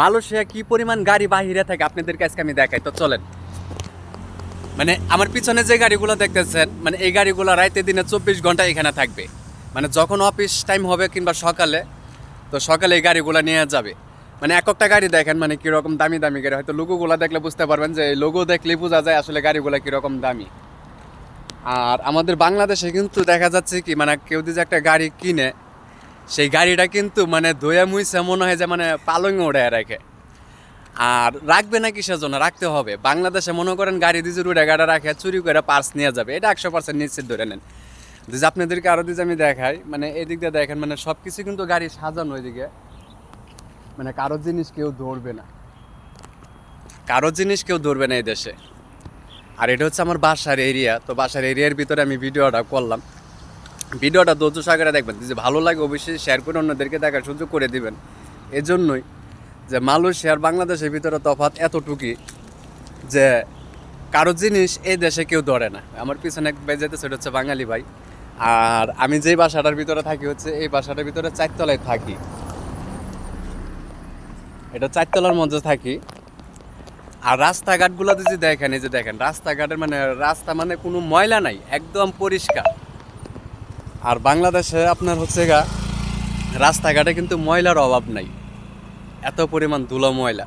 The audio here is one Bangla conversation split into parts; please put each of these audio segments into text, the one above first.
মালয়েশিয়া কি পরিমাণ গাড়ি বাহিরে থাকে আপনাদেরকে আজকে আমি দেখাই। তো চলেন। মানে আমার পিছনে যে গাড়িগুলো দেখতেছেন মানে এই গাড়িগুলো রাইতে দিনে চব্বিশ ঘণ্টা এখানে থাকবে। মানে যখন অফিস টাইম হবে কিংবা সকালে, তো সকালে এই গাড়িগুলো নিয়ে যাবে। মানে এক একটা গাড়ি দেখেন মানে কীরকম দামি দামি গাড়ি। হয়তো লোগোগুলো দেখলে বুঝতে পারবেন যে লোগো দেখলেই বোঝা যায় আসলে গাড়িগুলো কীরকম দামি। আর আমাদের বাংলাদেশে কিন্তু দেখা যাচ্ছে কি মানে কেউ যদি একটা গাড়ি কিনে সেই গাড়িটা কিন্তু মানে ধোয়া মুইসে মনে হয় যে মানে পালং ওড়ে রাখে। আর রাখবে না কিসের জন্য রাখতে হবে। বাংলাদেশে মনে করেন গাড়ি দিয়ে যদি উড়ে গাড়ি রাখে, চুরি করে পার্স নিয়ে যাবে। এটা একশো পার্সেন্ট নিশ্চিত ধরে নেন। যদি আপনাদেরকে আরও দিকে আমি দেখাই মানে এদিক দিয়ে দেখেন মানে সব কিছু কিন্তু গাড়ি সাজানো ওইদিকে। মানে কারও জিনিস কেউ ধরবে না। কারও জিনিস কেউ ধরবে না এই দেশে। আর এটা হচ্ছে আমার বাসার এরিয়া তো বাসার এরিয়ার ভিতরে আমি ভিডিওটা করলাম। ভিডিওটা ধৈর্য সাগরে দেখবেন। যদি ভালো লাগে অবশ্যই শেয়ার করে অন্যদেরকে দেখার সুযোগ করে দিবেন। এজন্যই যে মালয়েশিয়ার বাংলাদেশের ভিতরে তফাৎ এতটুকুই যে কারও জিনিস এই দেশে কেউ ধরে না। আমার পিছনে এক ভাই যেতে সেটা হচ্ছে বাঙালি ভাই। আর আমি যেই বাসাটার ভিতরে থাকি, হচ্ছে এই বাসাটার ভিতরে চারতলায় থাকি। এটা চারতলার মধ্যে থাকি। আর রাস্তাঘাটগুলো যদি দেখেন, এই যে দেখেন, রাস্তাঘাটের মানে রাস্তা মানে কোনো ময়লা নাই, একদম পরিষ্কার। আর বাংলাদেশে আপনার হচ্ছে গা, রাস্তাঘাটে কিন্তু ময়লার অভাব নাই। এত পরিমাণ ধুলো ময়লা।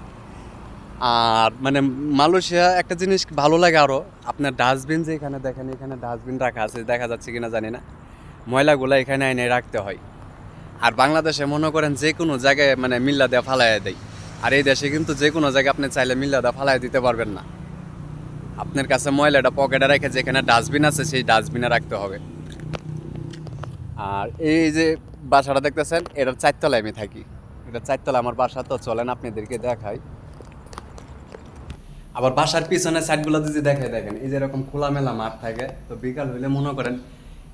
আর মানে মালয়েশিয়া একটা জিনিস ভালো লাগে আরও আপনার ডাস্টবিন যে এখানে দেখেন, এখানে ডাস্টবিন রাখা আছে, দেখা যাচ্ছে কিনা জানি না। ময়লাগুলো এখানে এনে রাখতে হয়। আর বাংলাদেশে মনে করেন যে কোনো জায়গায় মানে মিল্লা দেওয়া ফালাইয়া দেয়। আর এই দেশে কিন্তু যে কোনো জায়গায় আপনি চাইলে মিল্লা দেওয়া ফালাই দিতে পারবেন না। আপনার কাছে ময়লাটা পকেটে রেখে যেখানে ডাস্টবিন আছে, সেই ডাস্টবিনে রাখতে হবে। আর এই যে বাসাটা দেখতেছেন, এটার চারতলায় আমি থাকি। এটা চারতলা আমার বাসা, তো চলেন আপনাদেরকে দেখাই। আবার বাসার পিছনে সাইডগুলো যদি দেখে দেখেন, এই যে এরকম খোলামেলা মাঠ থাকে, তো বিকাল হইলে মনে করেন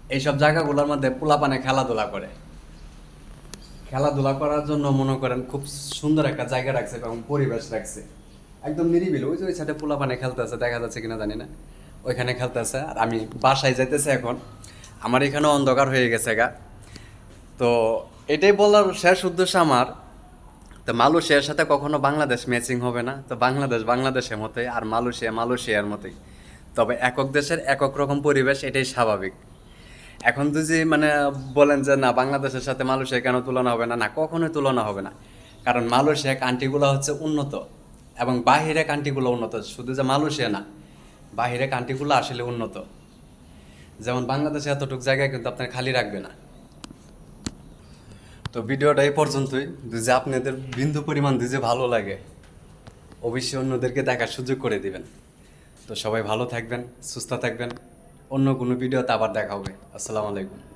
এইসব জায়গাগুলোর মধ্যে পোলাপানে খেলাধুলা করে। খেলাধুলা করার জন্য মনে করেন খুব সুন্দর একটা জায়গা রাখছে এবং পরিবেশ রাখছে। একদম নিরিবিল। ওই যে ওই সাইডে পোলাপানে খেলতেছে, দেখা যাচ্ছে কিনা জানি না। ওইখানে খেলতেছে। আর আমি বাসায় যাইতেছে এখন। আমার এখানে অন্ধকার হয়ে গেছে গা। তো এটাই বলার শেষ উদ্দেশ্য আমার। তো মালয়েশিয়ার সাথে কখনো বাংলাদেশ ম্যাচিং হবে না। তো বাংলাদেশ বাংলাদেশের মতোই আর মালয়েশিয়া মালয়েশিয়ার মতোই। তবে একক দেশের একক রকম পরিবেশ, এটাই স্বাভাবিক। এখন যদি মানে বলেন যে না, বাংলাদেশের সাথে মালয়েশিয়া কেন তুলনা হবে না? না, কখনোই তুলনা হবে না। কারণ মালয়েশিয়া কান্ট্রিগুলো হচ্ছে উন্নত এবং বাহিরে কান্ট্রিগুলো উন্নত। শুধু যে মালয়েশিয়া না বাহিরে কান্ট্রিগুলো আসলে উন্নত। যেমন বাংলাদেশে এতটুকু জায়গায় কিন্তু আপনার খালি রাখবে না। তো ভিডিওটা এই পর্যন্তই। যে আপনাদের বিন্দু পরিমাণ দিতে ভালো লাগে, অবশ্যই অন্যদেরকে দেখার সুযোগ করে দিবেন। তো সবাই ভালো থাকবেন, সুস্থ থাকবেন। অন্য কোনো ভিডিওতে আবার দেখা হবে। আসসালামু আলাইকুম।